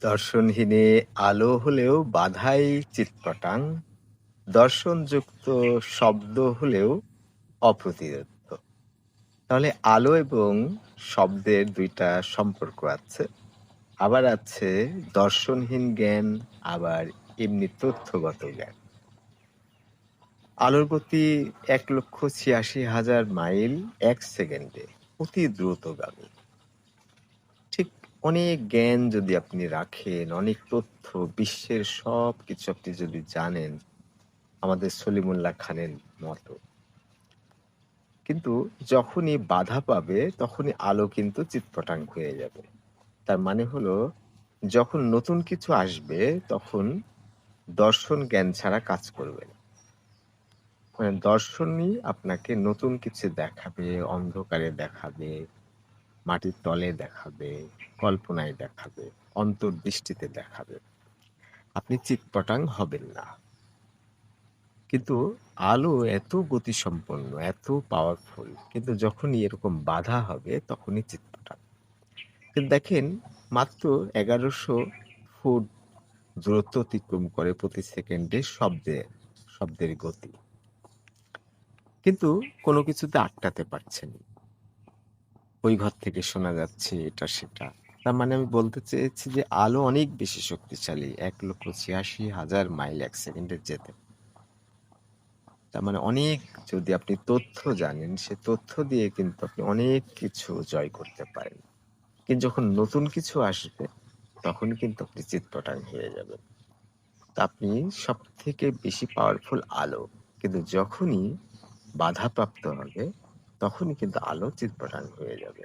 দর্শনহীনে আলো হলেও বাধাই চিৎপটাং, দর্শনযুক্ত শব্দ হলেও অপ্রতিরোধ্য। তাহলে আলো এবং শব্দের দুইটা সম্পর্ক আছে। আবার আছে দর্শনহীন জ্ঞান, আবার এমনি তথ্যগত জ্ঞান। আলোর গতি এক লক্ষ ছিয়াশি হাজার মাইল এক সেকেন্ডে অতি দ্রুতগামী। ঠিক অনেক জ্ঞান যদি আপনি রাখেন, অনেক তথ্য, বিশ্বের সব কিছু আপনি যদি জানেন, আমাদের সলিমুল্লাহ খানের মতো। কিন্তু যখনই বাধা পাবে, তখনই আলো কিন্তু চিৎপটাং হয়ে যাবে। তার মানে হলো, যখন নতুন কিছু আসবে, তখন দর্শন জ্ঞান ছাড়া কাজ করবে না। মানে দর্শনই আপনাকে নতুন কিছু দেখাবে, অন্ধকারে দেখাবে মাটির তলে দেখাবে, কল্পনায় দেখাবে, অন্তর্দৃষ্টিতে দেখাবে। আপনি চিৎপটাং হবেন না। কিন্তু আলো এত গতিসম্পন্ন, এত পাওয়ারফুল কিন্তু যখনই এরকম বাধা হবে, তখনই চিৎপটাং। কিন্তু দেখেন, মাত্র এগারোশো ফুট দূরত্ব অতিক্রম করে প্রতি সেকেন্ডে শব্দের শব্দের গতি। কিন্তু কোনো কিছুতে আটকাতে পারছেন ওই ঘর থেকে শোনা যাচ্ছে এটা, সেটা। তার মানে আমি বলতে চেয়েছি যে আলো অনেক বেশি শক্তিশালী, এক লক্ষ ছিয়াশি হাজার মাইল এক সেকেন্ডে যেতে। তার মানে অনেক যদি আপনি তথ্য জানেন, সে তথ্য দিয়ে কিন্তু আপনি অনেক কিছু জয় করতে পারেন। কিন্তু যখন নতুন কিছু আসবে, তখন কিন্তু আপনি চিৎপটাং হয়ে যাবেন। তা আপনি সব থেকে বেশি পাওয়ারফুল আলো। কিন্তু যখনই বাধাপ্রাপ্ত হবে তখনই কিন্তু আলো চিৎপটাং হয়ে যাবে।